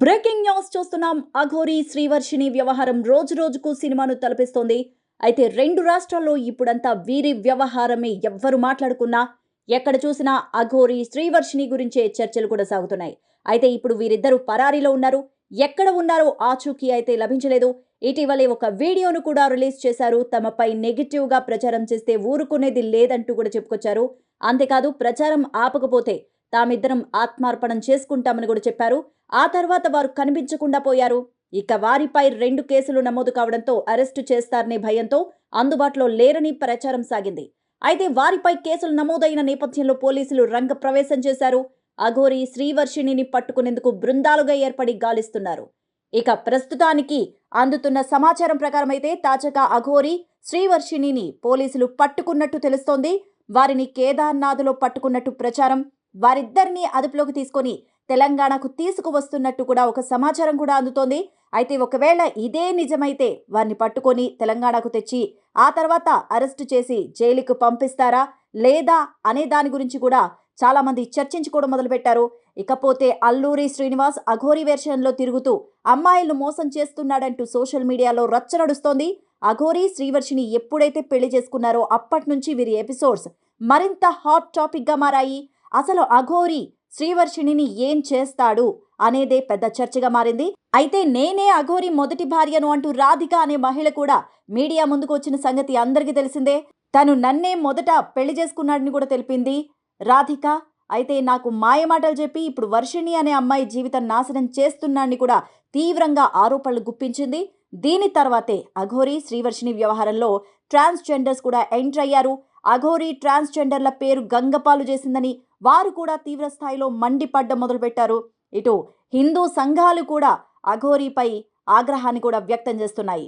Breaking news చూస్తున్నాం. అఘోరి శ్రీవర్షిణి వ్యవహారం రోజు రోజుకు సినిమాను తలపిస్తోంది. అయితే రెండు రాష్ట్రాల్లో ఇప్పుడంతా వీరి వ్యవహారమే ఎవ్వరు మాట్లాడుకున్నా ఎక్కడ చూసినా అఘోరి శ్రీవర్షిణి గురించే చర్చలు కూడా సాగుతున్నాయి. అయితే ఇప్పుడు వీరిద్దరూ పరారీలో ఉన్నారు. ఎక్కడ ఉన్నారో ఆచూకీ అయితే లభించలేదు. ఇటీవలే ఒక వీడియోను కూడా రిలీజ్ చేశారు. తమపై నెగిటివ్గా ప్రచారం చేస్తే ఊరుకునేది లేదంటూ కూడా చెప్పుకొచ్చారు. అంతేకాదు ప్రచారం ఆపకపోతే తామిద్దరం ఆత్మార్పణం చేసుకుంటామని కూడా చెప్పారు. ఆ తర్వాత వారు కనిపించకుండా పోయారు. ఇక వారిపై రెండు కేసులు నమోదు కావడంతో అరెస్టు చేస్తారనే భయంతో అందుబాటులో లేరని ప్రచారం సాగింది. అయితే వారిపై కేసులు నమోదైన నేపథ్యంలో పోలీసులు రంగ ప్రవేశం చేశారు. అఘోరి శ్రీవర్షిణిని పట్టుకునేందుకు బృందాలుగా ఏర్పడి గాలిస్తున్నారు. ఇక ప్రస్తుతానికి అందుతున్న సమాచారం ప్రకారం అయితే తాజాగా అఘోరి శ్రీవర్షిణిని పోలీసులు పట్టుకున్నట్టు తెలుస్తోంది. వారిని కేదార్నాథ్లో పట్టుకున్నట్టు ప్రచారం. వారిద్దరిని అదుపులోకి తీసుకొని తెలంగాణకు తీసుకువస్తున్నట్టు కూడా ఒక సమాచారం కూడా అందుతోంది. అయితే ఒకవేళ ఇదే నిజమైతే వారిని పట్టుకొని తెలంగాణకు తెచ్చి ఆ తర్వాత అరెస్టు చేసి జైలుకు పంపిస్తారా లేదా అనే దాని గురించి కూడా చాలామంది చర్చించుకోవడం మొదలుపెట్టారు. ఇకపోతే అల్లూరి శ్రీనివాస్ అఘోరి వెర్షన్లో తిరుగుతూ అమ్మాయిలను మోసం చేస్తున్నాడంటూ సోషల్ మీడియాలో రచ్చ నడుస్తోంది. అఘోరి శ్రీవర్షిని ఎప్పుడైతే పెళ్ళి చేసుకున్నారో అప్పటి నుంచి వీరి ఎపిసోడ్స్ మరింత హాట్ టాపిక్గా మారాయి. అసలు అఘోరి శ్రీవర్షిణిని ఏం చేస్తాడు అనేదే పెద్ద చర్చగా మారింది. అయితే నేనే అఘోరి మొదటి భార్యను అంటూ రాధిక అనే మహిళ కూడా మీడియా ముందుకు వచ్చిన సంగతి అందరికీ తెలిసిందే. తను నన్నే మొదట పెళ్ళి చేసుకున్నాడని కూడా తెలిపింది రాధిక. అయితే నాకు మాయమాటలు చెప్పి ఇప్పుడు వర్షిణి అనే అమ్మాయి జీవితం నాశనం చేస్తున్నాడని కూడా తీవ్రంగా ఆరోపణలు గుప్పించింది. దీని తర్వాతే అఘోరి శ్రీవర్షిణి వ్యవహారంలో ట్రాన్స్జెండర్స్ కూడా ఎంటర్ అయ్యారు. అఘోరీ ట్రాన్స్జెండర్ల పేరు గంగపాలు చేసిందని వారు కూడా తీవ్రస్థాయిలో మండిపడ్డం మొదలుపెట్టారు. ఇటు హిందూ సంఘాలు కూడా అఘోరీపై ఆగ్రహాన్ని కూడా వ్యక్తం చేస్తున్నాయి.